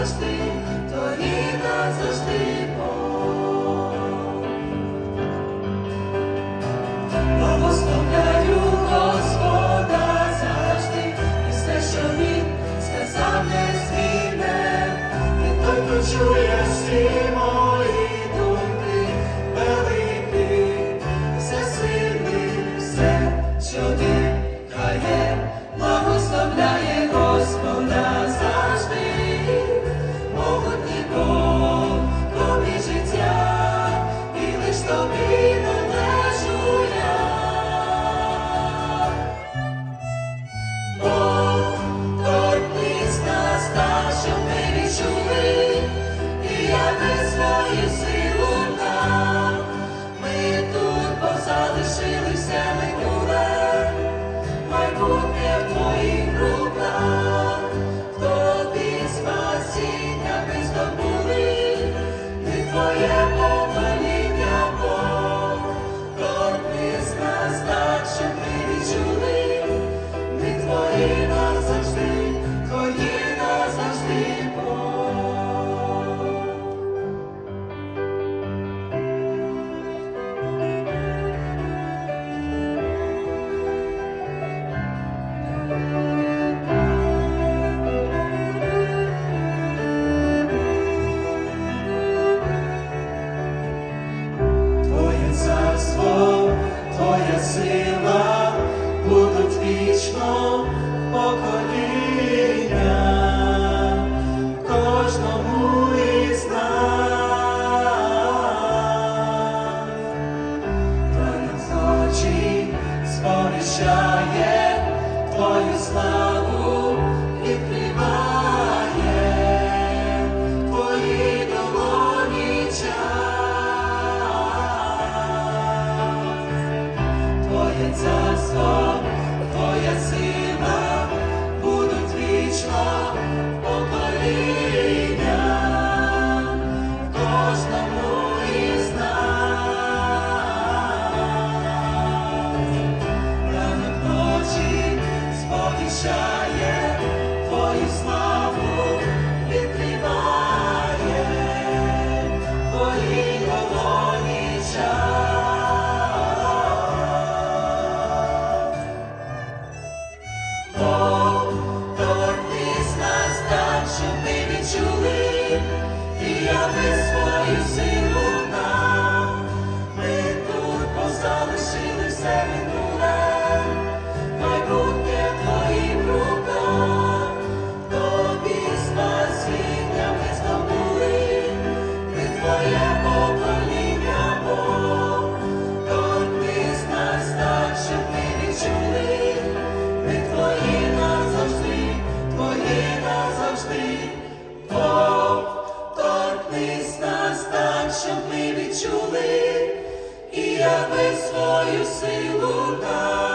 назавжди, тобі назавжди Бог. Благословляю Господа завжди, все, що він сказав, не зміне, той почує всі мої думки, великий, все сильний, все, що ти. Твою славу відкриває Твої долоні час. Царство, Твоя сила будуть вічно покоління Твою славу, відкриває Твої долоні час. Бог, торкнись нас так, щоб ми відчули, і яви свою ми і я би свою силу нам.